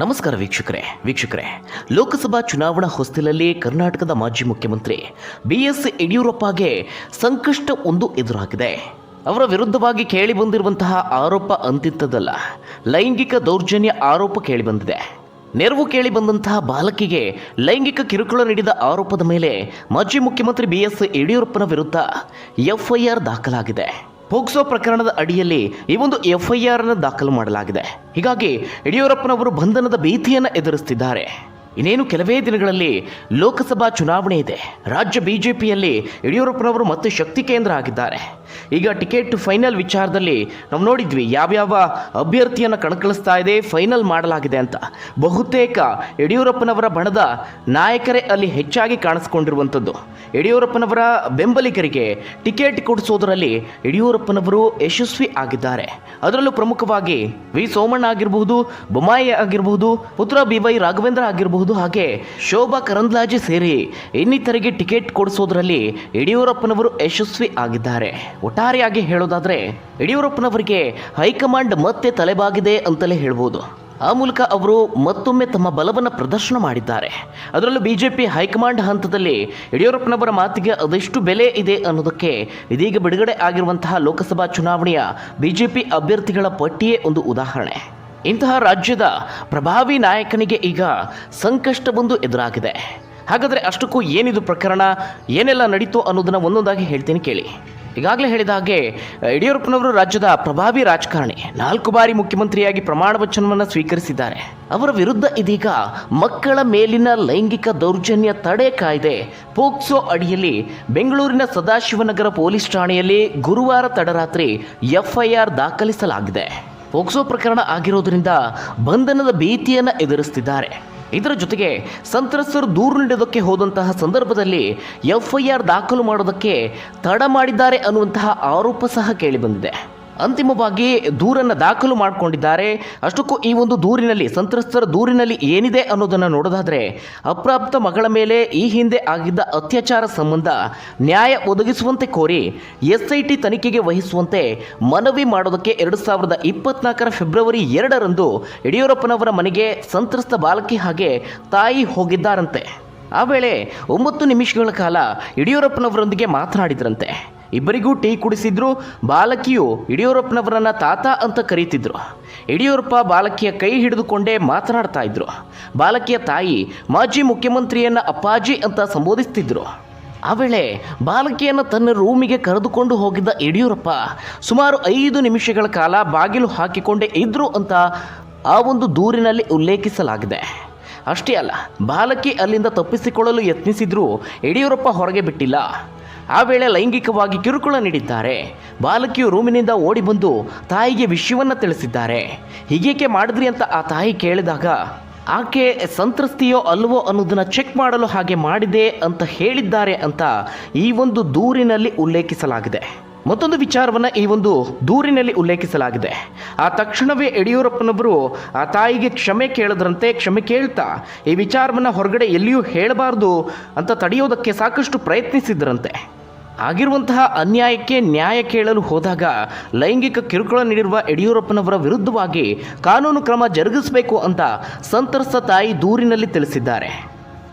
ನಮಸ್ಕಾರ ವೀಕ್ಷಕರೇ ವೀಕ್ಷಕರೇ. ಲೋಕಸಭಾ ಚುನಾವಣಾ ಹೊಸ್ತಿಲಲ್ಲಿ ಕರ್ನಾಟಕದ ಮಾಜಿ ಮುಖ್ಯಮಂತ್ರಿ ಬಿ ಎಸ್ ಯಡಿಯೂರಪ್ಪಗೆ ಸಂಕಷ್ಟ ಒಂದು ಎದುರಾಗಿದೆ. ಅವರ ವಿರುದ್ಧವಾಗಿ ಕೇಳಿಬಂದಿರುವಂತಹ ಆರೋಪ ಅಂತಿತ್ತದಲ್ಲ, ಲೈಂಗಿಕ ದೌರ್ಜನ್ಯ ಆರೋಪ ಕೇಳಿಬಂದಿದೆ ನೆರವು ಕೇಳಿ ಬಂದಂತಹ ಬಾಲಕಿಗೆ ಲೈಂಗಿಕ ಕಿರುಕುಳ ನೀಡಿದ ಆರೋಪದ ಮೇಲೆ ಮಾಜಿ ಮುಖ್ಯಮಂತ್ರಿ ಬಿ ಎಸ್ ಯಡಿಯೂರಪ್ಪನ ವಿರುದ್ಧ ಎಫ್ಐಆರ್ ದಾಖಲಾಗಿದೆ. ಪೋಕ್ಸೋ ಪ್ರಕರಣದ ಅಡಿಯಲ್ಲಿ ಈ ಒಂದು ಎಫ್ಐಆರ್ ಅನ್ನು ದಾಖಲು ಮಾಡಲಾಗಿದೆ. ಹೀಗಾಗಿ ಯಡಿಯೂರಪ್ಪನವರು ಬಂಧನದ ಭೀತಿಯನ್ನು ಎದುರಿಸುತ್ತಿದ್ದಾರೆ ಇನ್ನೇನು ಕೆಲವೇ ದಿನಗಳಲ್ಲಿ ಲೋಕಸಭಾ ಚುನಾವಣೆ ಇದೆ. ರಾಜ್ಯ ಬಿಜೆಪಿಯಲ್ಲಿ ಯಡಿಯೂರಪ್ಪನವರು ಮತ್ತೆ ಶಕ್ತಿ ಕೇಂದ್ರ ಆಗಿದ್ದಾರೆ. ಈಗ ಟಿಕೆಟ್ ಫೈನಲ್ ವಿಚಾರದಲ್ಲಿ ನಾವು ನೋಡಿದ್ವಿ ಯಾವ್ಯಾವ ಅಭ್ಯರ್ಥಿಯನ್ನು ಕಣಕ್ಕಿಳಿಸ್ತಾ ಇದೆ, ಫೈನಲ್ ಮಾಡಲಾಗಿದೆ ಅಂತ. ಬಹುತೇಕ ಯಡಿಯೂರಪ್ಪನವರ ಬಣದ ನಾಯಕರೇ ಅಲ್ಲಿ ಹೆಚ್ಚಾಗಿ ಕಾಣಿಸ್ಕೊಂಡಿರುವಂಥದ್ದು. ಯಡಿಯೂರಪ್ಪನವರ ಬೆಂಬಲಿಗರಿಗೆ ಟಿಕೆಟ್ ಕೊಡಿಸೋದರಲ್ಲಿ ಯಡಿಯೂರಪ್ಪನವರು ಯಶಸ್ವಿ ಆಗಿದ್ದಾರೆ. ಅದರಲ್ಲೂ ಪ್ರಮುಖವಾಗಿ ವಿ ಸೋಮಣ್ಣ ಆಗಿರಬಹುದು, ಬೊಮ್ಮಾಯಿ ಆಗಿರಬಹುದು, ಪುತ್ರ ಬಿ ವೈ ರಾಘವೇಂದ್ರ ಆಗಿರಬಹುದು, ಹಾಗೆ ಶೋಭಾ ಕರಂದ್ಲಾಜೆ ಸೇರಿ ಇನ್ನಿತರಿಗೆ ಟಿಕೆಟ್ ಕೊಡಿಸೋದರಲ್ಲಿ ಯಡಿಯೂರಪ್ಪನವರು ಯಶಸ್ವಿ ಆಗಿದ್ದಾರೆ. ಒಟ್ಟಾರೆಯಾಗಿ ಹೇಳೋದಾದರೆ ಯಡಿಯೂರಪ್ಪನವರಿಗೆ ಹೈಕಮಾಂಡ್ ಮತ್ತೆ ತಲೆಬಾಗಿದೆ ಅಂತಲೇ ಹೇಳ್ಬೋದು. ಆ ಮೂಲಕ ಅವರು ಮತ್ತೊಮ್ಮೆ ತಮ್ಮ ಬಲವನ್ನು ಪ್ರದರ್ಶನ ಮಾಡಿದ್ದಾರೆ. ಅದರಲ್ಲೂ ಬಿ ಜೆ ಪಿ ಹೈಕಮಾಂಡ್ ಹಂತದಲ್ಲಿ ಯಡಿಯೂರಪ್ಪನವರ ಮಾತಿಗೆ ಅದೆಷ್ಟು ಬೆಲೆ ಇದೆ ಅನ್ನೋದಕ್ಕೆ ಇದೀಗ ಬಿಡುಗಡೆ ಆಗಿರುವಂತಹ ಲೋಕಸಭಾ ಚುನಾವಣೆಯ ಬಿ ಜೆ ಪಿ ಅಭ್ಯರ್ಥಿಗಳ ಪಟ್ಟಿಯೇ ಒಂದು ಉದಾಹರಣೆ. ಇಂತಹ ರಾಜ್ಯದ ಪ್ರಭಾವಿ ನಾಯಕನಿಗೆ ಈಗ ಸಂಕಷ್ಟವೊಂದು ಎದುರಾಗಿದೆ. ಹಾಗಾದರೆ ಅಷ್ಟಕ್ಕೂ ಏನಿದು ಪ್ರಕರಣ? ಏನೆಲ್ಲ ನಡೀತು ಅನ್ನೋದನ್ನು ಒಂದೊಂದಾಗಿ ಹೇಳ್ತೀನಿ ಕೇಳಿ. ಈಗಾಗಲೇ ಹೇಳಿದ ಹಾಗೆ ಯಡಿಯೂರಪ್ಪನವರು ರಾಜ್ಯದ ಪ್ರಭಾವಿ ರಾಜಕಾರಣಿ, ನಾಲ್ಕು ಬಾರಿ ಮುಖ್ಯಮಂತ್ರಿಯಾಗಿ ಪ್ರಮಾಣ ವಚನವನ್ನು ಸ್ವೀಕರಿಸಿದ್ದಾರೆ. ಅವರ ವಿರುದ್ಧ ಇದೀಗ ಮಕ್ಕಳ ಮೇಲಿನ ಲೈಂಗಿಕ ದೌರ್ಜನ್ಯ ತಡೆ ಕಾಯ್ದೆ ಪೋಕ್ಸೋ ಅಡಿಯಲ್ಲಿ ಬೆಂಗಳೂರಿನ ಸದಾಶಿವನಗರ ಪೊಲೀಸ್ ಠಾಣೆಯಲ್ಲಿ ಗುರುವಾರ ತಡರಾತ್ರಿ ಎಫ್ಐಆರ್ ದಾಖಲಿಸಲಾಗಿದೆ. ಪೋಕ್ಸೋ ಪ್ರಕರಣ ಆಗಿರೋದರಿಂದ ಬಂಧನದ ಭೀತಿಯನ್ನು ಎದುರಿಸುತ್ತಿದ್ದಾರೆ ಇದರ ಜೊತೆಗೆ ಸಂತ್ರಸ್ತರು ದೂರು ನೀಡೋದಕ್ಕೆ ಹೋದಂತಹ ಸಂದರ್ಭದಲ್ಲಿ ಎಫ್ಐಆರ್ ದಾಖಲು ಮಾಡೋದಕ್ಕೆ ತಡ ಮಾಡಿದ್ದಾರೆ ಅನ್ನುವಂತಹ ಆರೋಪ ಸಹ ಕೇಳಿಬಂದಿದೆ ಅಂತಿಮವಾಗಿ ದೂರನ್ನು ದಾಖಲು ಮಾಡಿಕೊಂಡಿದ್ದಾರೆ. ಅಷ್ಟಕ್ಕೂ ಈ ಒಂದು ದೂರಿನಲ್ಲಿ, ಸಂತ್ರಸ್ತರ ದೂರಿನಲ್ಲಿ ಏನಿದೆ ಅನ್ನೋದನ್ನು ನೋಡೋದಾದರೆ, ಅಪ್ರಾಪ್ತ ಮಗಳ ಮೇಲೆ ಈ ಹಿಂದೆ ಆಗಿದ್ದ ಅತ್ಯಾಚಾರ ಸಂಬಂಧ ನ್ಯಾಯ ಒದಗಿಸುವಂತೆ ಕೋರಿ ಎಸ್ಐಟಿ ತನಿಖೆಗೆ ವಹಿಸುವಂತೆ ಮನವಿ ಮಾಡೋದಕ್ಕೆ ಎರಡು ಸಾವಿರದ ಇಪ್ಪತ್ನಾಲ್ಕರ ಫೆಬ್ರವರಿ ಎರಡರಂದು ಯಡಿಯೂರಪ್ಪನವರ ಮನೆಗೆ ಸಂತ್ರಸ್ತ ಬಾಲಕಿ ಹಾಗೆ ತಾಯಿ ಹೋಗಿದ್ದಾರಂತೆ. ಆ ವೇಳೆ ಒಂಬತ್ತು ನಿಮಿಷಗಳ ಕಾಲ ಯಡಿಯೂರಪ್ಪನವರೊಂದಿಗೆ ಮಾತನಾಡಿದ್ರಂತೆ. ಇಬ್ಬರಿಗೂ ಟೀ ಕುಡಿಸಿದ್ರು. ಬಾಲಕಿಯು ಯಡಿಯೂರಪ್ಪನವರನ್ನ ತಾತ ಅಂತ ಕರೀತಿದ್ರು. ಯಡಿಯೂರಪ್ಪ ಬಾಲಕಿಯ ಕೈ ಹಿಡಿದುಕೊಂಡೇ ಮಾತನಾಡ್ತಾ ಇದ್ರು. ಬಾಲಕಿಯ ತಾಯಿ, ಮಾಜಿ ಮುಖ್ಯಮಂತ್ರಿಯನ್ನ ಅಪ್ಪಾಜಿ ಅಂತ ಸಂಬೋಧಿಸ್ತಿದ್ರು. ಆ ವೇಳೆ ಬಾಲಕಿಯನ್ನು ತನ್ನ ರೂಮಿಗೆ ಕರೆದುಕೊಂಡು ಹೋಗಿದ್ದ ಯಡಿಯೂರಪ್ಪ ಸುಮಾರು ಐದು ನಿಮಿಷಗಳ ಕಾಲ ಬಾಗಿಲು ಹಾಕಿಕೊಂಡೇ ಇದ್ರು ಅಂತ ಆ ಒಂದು ದೂರಿನಲ್ಲಿ ಉಲ್ಲೇಖಿಸಲಾಗಿದೆ. ಅಷ್ಟೇ ಅಲ್ಲ, ಬಾಲಕಿ ಅಲ್ಲಿಂದ ತಪ್ಪಿಸಿಕೊಳ್ಳಲು ಯತ್ನಿಸಿದ್ರೂ ಯಡಿಯೂರಪ್ಪ ಹೊರಗೆ ಬಿಟ್ಟಿಲ್ಲ. ಆ ವೇಳೆ ಲೈಂಗಿಕವಾಗಿ ಕಿರುಕುಳ ನೀಡಿದ್ದಾರೆ. ಬಾಲಕಿಯು ರೂಮಿನಿಂದ ಓಡಿ ಬಂದು ತಾಯಿಗೆ ವಿಷಯವನ್ನು ತಿಳಿಸಿದ್ದಾರೆ. ಹೀಗೇಕೆ ಮಾಡಿದ್ರಿ ಅಂತ ಆ ತಾಯಿ ಕೇಳಿದಾಗ, ಆಕೆ ಸಂತ್ರಸ್ತಿಯೋ ಅಲ್ವೋ ಅನ್ನೋದನ್ನು ಚೆಕ್ ಮಾಡಲು ಹಾಗೆ ಮಾಡಿದೆ ಅಂತ ಹೇಳಿದ್ದಾರೆ ಅಂತ ಈ ಒಂದು ದೂರಿನಲ್ಲಿ ಉಲ್ಲೇಖಿಸಲಾಗಿದೆ. ಮತ್ತೊಂದು ವಿಚಾರವನ್ನು ಈ ಒಂದು ದೂರಿನಲ್ಲಿ ಉಲ್ಲೇಖಿಸಲಾಗಿದೆ. ಆ ತಕ್ಷಣವೇ ಯಡಿಯೂರಪ್ಪನವರು ಆ ತಾಯಿಗೆ ಕ್ಷಮೆ ಕೇಳದ್ರಂತೆ, ಕ್ಷಮೆ ಕೇಳ್ತಾ ಈ ವಿಚಾರವನ್ನು ಹೊರಗಡೆ ಎಲ್ಲಿಯೂ ಹೇಳಬಾರ್ದು ಅಂತ ತಡೆಯೋದಕ್ಕೆ ಸಾಕಷ್ಟು ಪ್ರಯತ್ನಿಸಿದ್ರಂತೆ. ಆಗಿರುವಂತಹ ಅನ್ಯಾಯಕ್ಕೆ ನ್ಯಾಯ ಕೇಳಲು ಹೋದಾಗ ಲೈಂಗಿಕ ಕಿರುಕುಳ ನೀಡಿರುವ ಯಡಿಯೂರಪ್ಪನವರ ವಿರುದ್ಧವಾಗಿ ಕಾನೂನು ಕ್ರಮ ಜರುಗಿಸಬೇಕು ಅಂತ ಸಂತ್ರಸ್ತ ತಾಯಿ ದೂರಿನಲ್ಲಿ ತಿಳಿಸಿದ್ದಾರೆ.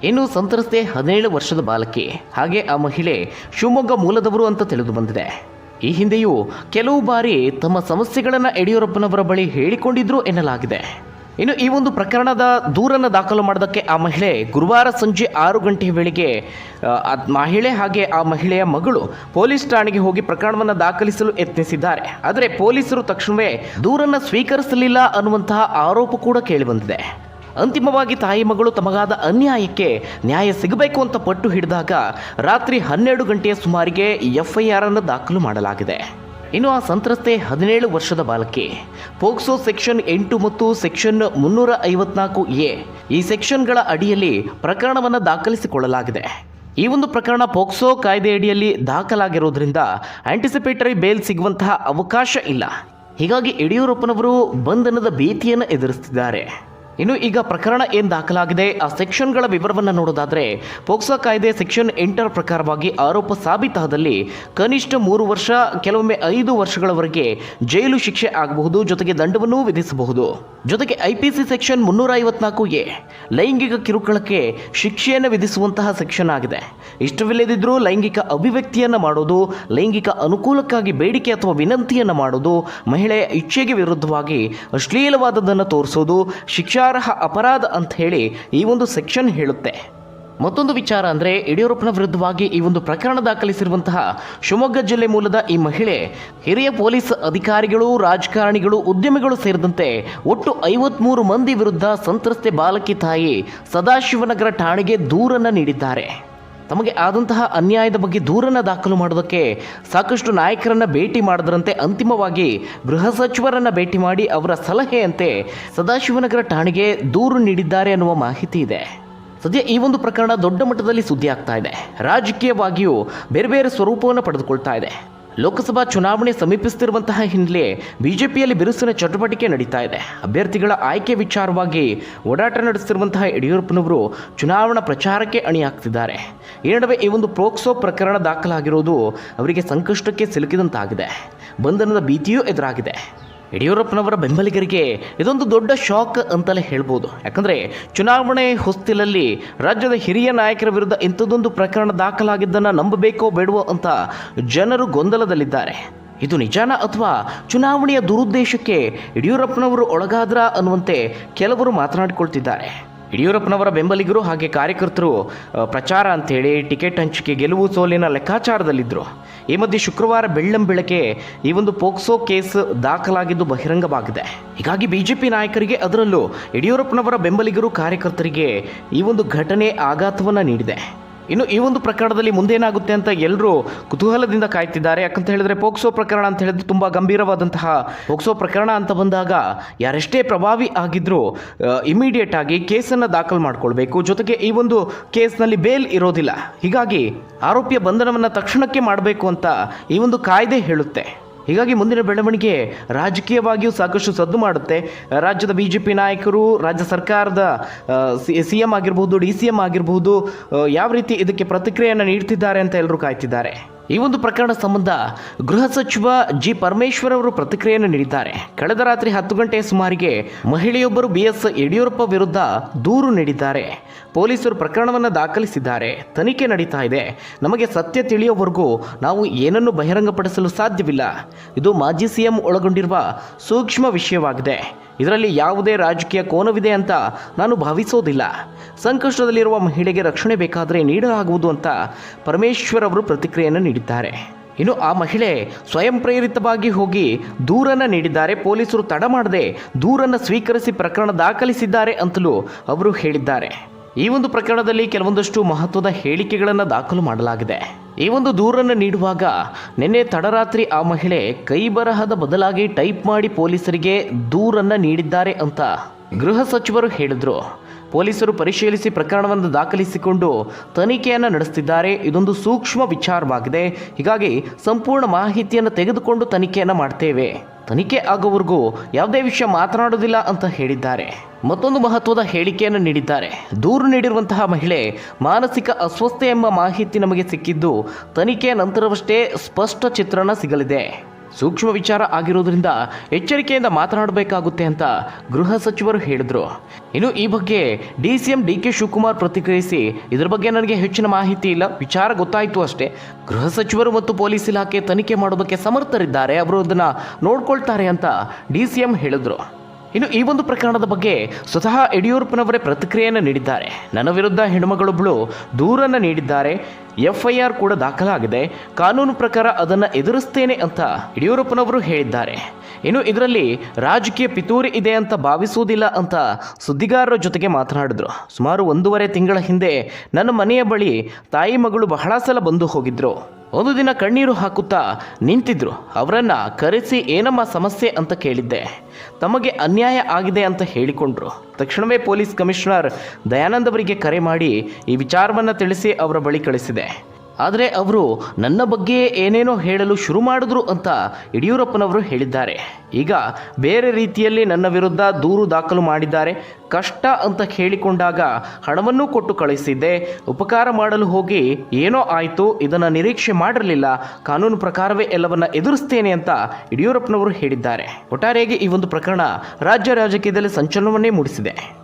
ಇನ್ನು ಸಂತ್ರಸ್ತೆ ಹದಿನೇಳು ವರ್ಷದ ಬಾಲಕಿ, ಹಾಗೆ ಆ ಮಹಿಳೆ ಶಿವಮೊಗ್ಗ ಮೂಲದವರು ಅಂತ ತಿಳಿದು ಬಂದಿದೆ. ಈ ಹಿಂದೆಯೂ ಕೆಲವು ಬಾರಿ ತಮ್ಮ ಸಮಸ್ಯೆಗಳನ್ನು ಯಡಿಯೂರಪ್ಪನವರ ಬಳಿ ಹೇಳಿಕೊಂಡಿದ್ರು ಎನ್ನಲಾಗಿದೆ. ಇನ್ನು ಈ ಒಂದು ಪ್ರಕರಣದ ದೂರನ್ನು ದಾಖಲು ಮಾಡೋದಕ್ಕೆ ಆ ಮಹಿಳೆ ಗುರುವಾರ ಸಂಜೆ ಆರು ಗಂಟೆ ವೇಳೆಗೆ ಮಹಿಳೆ ಹಾಗೆ ಆ ಮಹಿಳೆಯ ಮಗಳು ಪೊಲೀಸ್ ಠಾಣೆಗೆ ಹೋಗಿ ಪ್ರಕರಣವನ್ನು ದಾಖಲಿಸಲು ಯತ್ನಿಸಿದ್ದಾರೆ. ಆದರೆ ಪೊಲೀಸರು ತಕ್ಷಣವೇ ದೂರನ್ನು ಸ್ವೀಕರಿಸಲಿಲ್ಲ ಅನ್ನುವಂತಹ ಆರೋಪ ಕೂಡ ಕೇಳಿಬಂದಿದೆ ಅಂತಿಮವಾಗಿ ತಾಯಿ ಮಗಳು ತಮಗಾದ ಅನ್ಯಾಯಕ್ಕೆ ನ್ಯಾಯ ಸಿಗಬೇಕು ಅಂತ ಪಟ್ಟು ಹಿಡಿದಾಗ ರಾತ್ರಿ ಹನ್ನೆರಡು ಗಂಟೆಯ ಸುಮಾರಿಗೆ ಎಫ್ಐಆರ್ ಅನ್ನು ದಾಖಲು ಮಾಡಲಾಗಿದೆ. ಇನ್ನು ಆ ಸಂತ್ರಸ್ತೆ ಹದಿನೇಳು ವರ್ಷದ ಬಾಲಕಿ. ಪೋಕ್ಸೋ ಸೆಕ್ಷನ್ ಎಂಟು ಮತ್ತು ಸೆಕ್ಷನ್ ಮುನ್ನೂರ ಐವತ್ನಾಲ್ಕು ಎ ಈ ಸೆಕ್ಷನ್ಗಳ ಅಡಿಯಲ್ಲಿ ಪ್ರಕರಣವನ್ನು ದಾಖಲಿಸಿಕೊಳ್ಳಲಾಗಿದೆ. ಈ ಒಂದು ಪ್ರಕರಣ ಪೋಕ್ಸೋ ಕಾಯ್ದೆಯಡಿಯಲ್ಲಿ ದಾಖಲಾಗಿರೋದ್ರಿಂದ ಆಂಟಿಸಿಪೇಟರಿ ಬೇಲ್ ಸಿಗುವಂತಹ ಅವಕಾಶ ಇಲ್ಲ. ಹೀಗಾಗಿ ಯಡಿಯೂರಪ್ಪನವರು ಬಂಧನದ ಭೀತಿಯನ್ನು ಎದುರಿಸುತ್ತಿದ್ದಾರೆ. ಇನ್ನು ಈಗ ಪ್ರಕರಣ ಏನು ದಾಖಲಾಗಿದೆ? ಆ ಸೆಕ್ಷನ್ಗಳ ವಿವರವನ್ನು ನೋಡೋದಾದ್ರೆ, ಪೋಕ್ಸೋ ಕಾಯ್ದೆ ಸೆಕ್ಷನ್ ಎಂಟರ ಪ್ರಕಾರವಾಗಿ ಆರೋಪ ಸಾಬೀತಾದಲ್ಲಿ ಕನಿಷ್ಠ ಮೂರು ವರ್ಷ, ಕೆಲವೊಮ್ಮೆ ಐದು ವರ್ಷಗಳವರೆಗೆ ಜೈಲು ಶಿಕ್ಷೆ ಆಗಬಹುದು, ಜೊತೆಗೆ ದಂಡವನ್ನೂ ವಿಧಿಸಬಹುದು. ಜೊತೆಗೆ ಐಪಿಸಿ ಸೆಕ್ಷನ್ ಮುನ್ನೂರ ಐವತ್ನಾಲ್ಕು ಎ ಲೈಂಗಿಕ ಕಿರುಕುಳಕ್ಕೆ ಶಿಕ್ಷೆಯನ್ನು ವಿಧಿಸುವಂತಹ ಸೆಕ್ಷನ್ ಆಗಿದೆ. ಇಷ್ಟವಿಲ್ಲದಿದ್ದರೂ ಲೈಂಗಿಕ ಅಭಿವ್ಯಕ್ತಿಯನ್ನು ಮಾಡೋದು, ಲೈಂಗಿಕ ಅನುಕೂಲಕ್ಕಾಗಿ ಬೇಡಿಕೆ ಅಥವಾ ವಿನಂತಿಯನ್ನು ಮಾಡೋದು, ಮಹಿಳೆಯ ಇಚ್ಛೆಗೆ ವಿರುದ್ಧವಾಗಿ ಅಶ್ಲೀಲವಾದದ್ದನ್ನು ತೋರಿಸೋದು, ಶಿಕ್ಷಾರ್ಹ ಅಪರಾಧ ಅಂತ ಹೇಳಿ ಈ ಒಂದು ಸೆಕ್ಷನ್ ಹೇಳುತ್ತೆ. ಮತ್ತೊಂದು ವಿಚಾರ ಅಂದರೆ ಯಡಿಯೂರಪ್ಪನ ವಿರುದ್ಧವಾಗಿ ಈ ಒಂದು ಪ್ರಕರಣ ದಾಖಲಿಸಿರುವಂತಹ ಶಿವಮೊಗ್ಗ ಜಿಲ್ಲೆ ಮೂಲದ ಈ ಮಹಿಳೆ, ಹಿರಿಯ ಪೊಲೀಸ್ ಅಧಿಕಾರಿಗಳು, ರಾಜಕಾರಣಿಗಳು, ಉದ್ಯಮಿಗಳು ಸೇರಿದಂತೆ ಒಟ್ಟು ಐವತ್ಮೂರು ಮಂದಿ ವಿರುದ್ಧ ಸಂತ್ರಸ್ತೆ ಬಾಲಕಿ ತಾಯಿ ಸದಾಶಿವನಗರ ಠಾಣೆಗೆ ದೂರನ್ನು ನೀಡಿದ್ದಾರೆ. ತಮಗೆ ಆದಂತಹ ಅನ್ಯಾಯದ ಬಗ್ಗೆ ದೂರನ್ನು ದಾಖಲು ಮಾಡೋದಕ್ಕೆ ಸಾಕಷ್ಟು ನಾಯಕರನ್ನು ಭೇಟಿ ಮಾಡಿದ್ರಂತೆ ಅಂತಿಮವಾಗಿ ಗೃಹ ಸಚಿವರನ್ನು ಭೇಟಿ ಮಾಡಿ ಅವರ ಸಲಹೆಯಂತೆ ಸದಾಶಿವನಗರ ಠಾಣೆಗೆ ದೂರು ನೀಡಿದ್ದಾರೆ ಅನ್ನುವ ಮಾಹಿತಿ ಇದೆ. ಸದ್ಯ ಈ ಒಂದು ಪ್ರಕರಣ ದೊಡ್ಡ ಮಟ್ಟದಲ್ಲಿ ಸುದ್ದಿ ಆಗ್ತಾ ಇದೆ. ರಾಜಕೀಯವಾಗಿಯೂ ಬೇರೆ ಬೇರೆ ಸ್ವರೂಪವನ್ನು ಪಡೆದುಕೊಳ್ತಾ ಇದೆ. ಲೋಕಸಭಾ ಚುನಾವಣೆ ಸಮೀಪಿಸುತ್ತಿರುವಂತಹ ಹಿನ್ನೆಲೆ ಬಿಜೆಪಿಯಲ್ಲಿ ಬಿರುಸಿನ ಚಟುವಟಿಕೆ ನಡೀತಾ ಇದೆ. ಅಭ್ಯರ್ಥಿಗಳ ಆಯ್ಕೆ ವಿಚಾರವಾಗಿ ಓಡಾಟ ನಡೆಸುತ್ತಿರುವಂತಹ ಯಡಿಯೂರಪ್ಪನವರು ಚುನಾವಣಾ ಪ್ರಚಾರಕ್ಕೆ ಅಣಿಯಾಗ್ತಿದ್ದಾರೆ. ಈ ನಡುವೆ ಈ ಒಂದು ಪ್ರೋಕ್ಸೋ ಪ್ರಕರಣ ದಾಖಲಾಗಿರೋದು ಅವರಿಗೆ ಸಂಕಷ್ಟಕ್ಕೆ ಸಿಲುಕಿದಂತಾಗಿದೆ. ಬಂಧನದ ಭೀತಿಯೂ ಎದುರಾಗಿದೆ. ಯಡಿಯೂರಪ್ಪನವರ ಬೆಂಬಲಿಗರಿಗೆ ಇದೊಂದು ದೊಡ್ಡ ಶಾಕ್ ಅಂತಲೇ ಹೇಳ್ಬೋದು. ಯಾಕಂದರೆ ಚುನಾವಣೆ ಹೊಸ್ತಿಲಲ್ಲಿ ರಾಜ್ಯದ ಹಿರಿಯ ನಾಯಕರ ವಿರುದ್ಧ ಇಂಥದ್ದೊಂದು ಪ್ರಕರಣ ದಾಖಲಾಗಿದ್ದನ್ನು ನಂಬಬೇಕೋ ಬೇಡವೋ ಅಂತ ಜನರು ಗೊಂದಲದಲ್ಲಿದ್ದಾರೆ. ಇದು ನಿಜಾನ ಅಥವಾ ಚುನಾವಣೆಯ ದುರುದ್ದೇಶಕ್ಕೆ ಯಡಿಯೂರಪ್ಪನವರು ಒಳಗಾದ್ರ ಅನ್ನುವಂತೆ ಕೆಲವರು ಮಾತನಾಡಿಕೊಳ್ತಿದ್ದಾರೆ. ಯಡಿಯೂರಪ್ಪನವರ ಬೆಂಬಲಿಗರು ಹಾಗೆ ಕಾರ್ಯಕರ್ತರು ಪ್ರಚಾರ ಅಂಥೇಳಿ ಟಿಕೆಟ್ ಹಂಚಿಕೆ ಗೆಲುವು ಸೋಲಿನ ಲೆಕ್ಕಾಚಾರದಲ್ಲಿದ್ದರು ಈ ಮಧ್ಯೆ ಶುಕ್ರವಾರ ಬೆಳ್ಳಂಬೆಳಗ್ಗೆ ಈ ಒಂದು ಪೋಕ್ಸೋ ಕೇಸ್ ದಾಖಲಾಗಿದ್ದು ಬಹಿರಂಗವಾಗಿದೆ. ಹೀಗಾಗಿ ಬಿಜೆಪಿ ನಾಯಕರಿಗೆ ಅದರಲ್ಲೂ ಯಡಿಯೂರಪ್ಪನವರ ಬೆಂಬಲಿಗರು ಕಾರ್ಯಕರ್ತರಿಗೆ ಈ ಒಂದು ಘಟನೆ ಆಘಾತವನ್ನು ನೀಡಿದೆ. ಇನ್ನು ಈ ಒಂದು ಪ್ರಕರಣದಲ್ಲಿ ಮುಂದೇನಾಗುತ್ತೆ ಅಂತ ಎಲ್ಲರೂ ಕುತೂಹಲದಿಂದ ಕಾಯ್ತಿದ್ದಾರೆ. ಯಾಕಂತ ಹೇಳಿದ್ರೆ ಪೋಕ್ಸೋ ಪ್ರಕರಣ ಅಂತ ಹೇಳಿದ್ರೆ ತುಂಬ ಗಂಭೀರವಾದಂತಹ ಪೋಕ್ಸೋ ಪ್ರಕರಣ ಅಂತ ಬಂದಾಗ ಯಾರೆಷ್ಟೇ ಪ್ರಭಾವಿ ಆಗಿದ್ರೂ ಇಮಿಡಿಯೇಟ್ ಆಗಿ ಕೇಸನ್ನು ದಾಖಲು ಮಾಡಿಕೊಳ್ಬೇಕು. ಜೊತೆಗೆ ಈ ಒಂದು ಕೇಸ್ನಲ್ಲಿ ಬೇಲ್ ಇರೋದಿಲ್ಲ. ಹೀಗಾಗಿ ಆರೋಪಿಯ ಬಂಧನವನ್ನು ತಕ್ಷಣಕ್ಕೆ ಮಾಡಬೇಕು ಅಂತ ಈ ಒಂದು ಕಾಯ್ದೆ ಹೇಳುತ್ತೆ. ಹೀಗಾಗಿ ಮುಂದಿನ ಬೆಳವಣಿಗೆ ರಾಜಕೀಯವಾಗಿಯೂ ಸಾಕಷ್ಟು ಸದ್ದು ಮಾಡುತ್ತೆ. ರಾಜ್ಯದ ಬಿ ಜೆ ಪಿ ನಾಯಕರು, ರಾಜ್ಯ ಸರ್ಕಾರದ ಸಿ ಎಂ ಆಗಿರ್ಬೋದು, ಡಿ ಸಿ ಎಂ ಆಗಿರ್ಬೋದು ಯಾವ ರೀತಿ ಇದಕ್ಕೆ ಪ್ರತಿಕ್ರಿಯೆಯನ್ನು ನೀಡ್ತಿದ್ದಾರೆ ಅಂತ ಎಲ್ಲರೂ ಕಾಯ್ತಿದ್ದಾರೆ? ಈ ಒಂದು ಪ್ರಕರಣ ಸಂಬಂಧ ಗೃಹ ಸಚಿವ ಜಿ ಪರಮೇಶ್ವರ್ ಅವರು ಪ್ರತಿಕ್ರಿಯೆಯನ್ನು ನೀಡಿದ್ದಾರೆ. ಕಳೆದ ರಾತ್ರಿ ಹತ್ತು ಗಂಟೆಯ ಸುಮಾರಿಗೆ ಮಹಿಳೆಯೊಬ್ಬರು ಬಿ ಎಸ್ ಯಡಿಯೂರಪ್ಪ ವಿರುದ್ಧ ದೂರು ನೀಡಿದ್ದಾರೆ. ಪೊಲೀಸರು ಪ್ರಕರಣವನ್ನು ದಾಖಲಿಸಿದ್ದಾರೆ. ತನಿಖೆ ನಡೀತಾ ಇದೆ. ನಮಗೆ ಸತ್ಯ ತಿಳಿಯೋವರೆಗೂ ನಾವು ಏನನ್ನು ಬಹಿರಂಗಪಡಿಸಲು ಸಾಧ್ಯವಿಲ್ಲ. ಇದು ಮಾಜಿ ಸಿಎಂ ಒಳಗೊಂಡಿರುವ ಸೂಕ್ಷ್ಮ ವಿಷಯವಾಗಿದೆ. ಇದರಲ್ಲಿ ಯಾವುದೇ ರಾಜಕೀಯ ಕೋನವಿದೆ ಅಂತ ನಾನು ಭಾವಿಸೋದಿಲ್ಲ. ಸಂಕಷ್ಟದಲ್ಲಿರುವ ಮಹಿಳೆಗೆ ರಕ್ಷಣೆ ಬೇಕಾದರೆ ನೀಡಲಾಗುವುದು ಅಂತ ಪರಮೇಶ್ವರ್ ಅವರು ಪ್ರತಿಕ್ರಿಯೆಯನ್ನು ನೀಡಿದ್ದಾರೆ. ಇನ್ನು ಆ ಮಹಿಳೆ ಸ್ವಯಂ ಪ್ರೇರಿತವಾಗಿ ಹೋಗಿ ದೂರನ್ನು ನೀಡಿದ್ದಾರೆ. ಪೊಲೀಸರು ತಡ ಮಾಡದೆ ದೂರನ್ನು ಸ್ವೀಕರಿಸಿ ಪ್ರಕರಣ ದಾಖಲಿಸಿದ್ದಾರೆ ಅಂತಲೂ ಅವರು ಹೇಳಿದ್ದಾರೆ. ಈ ಒಂದು ಪ್ರಕರಣದಲ್ಲಿ ಕೆಲವೊಂದಷ್ಟು ಮಹತ್ವದ ಹೇಳಿಕೆಗಳನ್ನು ದಾಖಲು ಮಾಡಲಾಗಿದೆ. ಈ ಒಂದು ದೂರನ್ನು ನೀಡುವಾಗ ನಿನ್ನೆ ತಡರಾತ್ರಿ ಆ ಮಹಿಳೆ ಕೈ ಬರಹದ ಬದಲಾಗಿ ಟೈಪ್ ಮಾಡಿ ಪೊಲೀಸರಿಗೆ ದೂರನ್ನು ನೀಡಿದ್ದಾರೆ ಅಂತ ಗೃಹ ಸಚಿವರು ಹೇಳಿದರು. ಪೊಲೀಸರು ಪರಿಶೀಲಿಸಿ ಪ್ರಕರಣವನ್ನು ದಾಖಲಿಸಿಕೊಂಡು ತನಿಖೆಯನ್ನು ನಡೆಸುತ್ತಿದ್ದಾರೆ ಇದೊಂದು ಸೂಕ್ಷ್ಮ ವಿಚಾರವಾಗಿದೆ. ಹೀಗಾಗಿ ಸಂಪೂರ್ಣ ಮಾಹಿತಿಯನ್ನು ತೆಗೆದುಕೊಂಡು ತನಿಖೆಯನ್ನು ಮಾಡ್ತೇವೆ. ತನಿಖೆ ಆಗುವವರೆಗೂ ಯಾವುದೇ ವಿಷಯ ಮಾತನಾಡೋದಿಲ್ಲ ಅಂತ ಹೇಳಿದ್ದಾರೆ. ಮತ್ತೊಂದು ಮಹತ್ವದ ಹೇಳಿಕೆಯನ್ನು ನೀಡಿದ್ದಾರೆ. ದೂರು ನೀಡಿರುವಂತಹ ಮಹಿಳೆ ಮಾನಸಿಕ ಅಸ್ವಸ್ಥೆ ಎಂಬ ಮಾಹಿತಿ ನಮಗೆ ಸಿಕ್ಕಿದ್ದು ತನಿಖೆಯ ನಂತರವಷ್ಟೇ ಸ್ಪಷ್ಟ ಚಿತ್ರಣ ಸಿಗಲಿದೆ. ಸೂಕ್ಷ್ಮ ವಿಚಾರ ಆಗಿರೋದ್ರಿಂದ ಎಚ್ಚರಿಕೆಯಿಂದ ಮಾತನಾಡಬೇಕಾಗುತ್ತೆ ಅಂತ ಗೃಹ ಸಚಿವರು ಹೇಳಿದರು. ಇನ್ನು ಈ ಬಗ್ಗೆ D C M D K Shivakumar ಪ್ರತಿಕ್ರಿಯಿಸಿ ಇದರ ಬಗ್ಗೆ ನನಗೆ ಹೆಚ್ಚಿನ ಮಾಹಿತಿ ಇಲ್ಲ, ವಿಚಾರ ಗೊತ್ತಾಯಿತು ಅಷ್ಟೇ. ಗೃಹ ಸಚಿವರು ಮತ್ತು ಪೊಲೀಸ್ ಇಲಾಖೆ ತನಿಖೆ ಮಾಡೋದಕ್ಕೆ ಸಮರ್ಥರಿದ್ದಾರೆ, ಅವರು ಅದನ್ನು ನೋಡ್ಕೊಳ್ತಾರೆ ಅಂತ ಡಿ ಸಿ ಎಂ ಹೇಳಿದ್ರು. ಇನ್ನು ಈ ಒಂದು ಪ್ರಕರಣದ ಬಗ್ಗೆ ಸ್ವತಃ ಯಡಿಯೂರಪ್ಪನವರೇ ಪ್ರತಿಕ್ರಿಯೆಯನ್ನು ನೀಡಿದ್ದಾರೆ. ನನ್ನ ವಿರುದ್ಧ ಹೆಣ್ಮಗಳೊಬ್ಬಳು ದೂರನ್ನು ನೀಡಿದ್ದಾರೆ. ಎಫ್ ಐ ಆರ್ ಕೂಡ ದಾಖಲಾಗಿದೆ. ಕಾನೂನು ಪ್ರಕಾರ ಅದನ್ನು ಎದುರಿಸ್ತೇನೆ ಅಂತ ಯಡಿಯೂರಪ್ಪನವರು ಹೇಳಿದ್ದಾರೆ. ಇನ್ನು ಇದರಲ್ಲಿ ರಾಜಕೀಯ ಪಿತೂರಿ ಇದೆ ಅಂತ ಭಾವಿಸುವುದಿಲ್ಲ ಅಂತ ಸುದ್ದಿಗಾರರ ಜೊತೆಗೆ ಮಾತನಾಡಿದ್ರು. ಸುಮಾರು ಒಂದೂವರೆ ತಿಂಗಳ ಹಿಂದೆ ನನ್ನ ಮನೆಯ ಬಳಿ ತಾಯಿ ಮಗಳು ಬಹಳ ಸಲ ಬಂದು ಹೋಗಿದ್ರು. ಒಂದು ದಿನ ಕಣ್ಣೀರು ಹಾಕುತ್ತಾ ನಿಂತಿದ್ರು. ಅವರನ್ನ ಕರೆಸಿ, ಏನಮ್ಮ ಸಮಸ್ಯೆ? ಅಂತ ಕೇಳಿದ್ದೆ. ತಮಗೆ ಅನ್ಯಾಯ ಆಗಿದೆ ಅಂತ ಹೇಳಿಕೊಂಡ್ರು. ತಕ್ಷಣವೇ ಪೊಲೀಸ್ ಕಮಿಷನರ್ ದಯಾನಂದ್ ಅವರಿಗೆ ಕರೆ ಮಾಡಿ ಈ ವಿಚಾರವನ್ನು ತಿಳಿಸಿ ಅವರ ಬಳಿ ಕಳಿಸಿದೆ. ಆದರೆ ಅವರು, ನನ್ನ ಬಗ್ಗೆ ಏನೇನೋ ಹೇಳಲು ಶುರು ಮಾಡಿದ್ರು ಅಂತ ಯಡಿಯೂರಪ್ಪನವರು ಹೇಳಿದ್ದಾರೆ. ಈಗ ಬೇರೆ ರೀತಿಯಲ್ಲಿ ನನ್ನ ವಿರುದ್ಧ ದೂರು ದಾಖಲು ಮಾಡಿದ್ದಾರೆ. ಕಷ್ಟ ಅಂತ ಹೇಳಿಕೊಂಡಾಗ ಹಣವನ್ನು ಕೊಟ್ಟು ಕಳಿಸಿದ್ದೆ. ಉಪಕಾರ ಮಾಡಲು ಹೋಗಿ ಏನೋ ಆಯಿತು, ಇದನ್ನು ನಿರೀಕ್ಷೆ ಮಾಡಿರಲಿಲ್ಲ. ಕಾನೂನು ಪ್ರಕಾರವೇ ಎಲ್ಲವನ್ನ ಎದುರಿಸ್ತೇನೆ ಅಂತ ಯಡಿಯೂರಪ್ಪನವರು ಹೇಳಿದ್ದಾರೆ. ಒಟ್ಟಾರೆಯಾಗಿ ಈ ಒಂದು ಪ್ರಕರಣ ರಾಜ್ಯ ರಾಜಕೀಯದಲ್ಲಿ ಸಂಚಲನವನ್ನೇ ಮೂಡಿಸಿದೆ.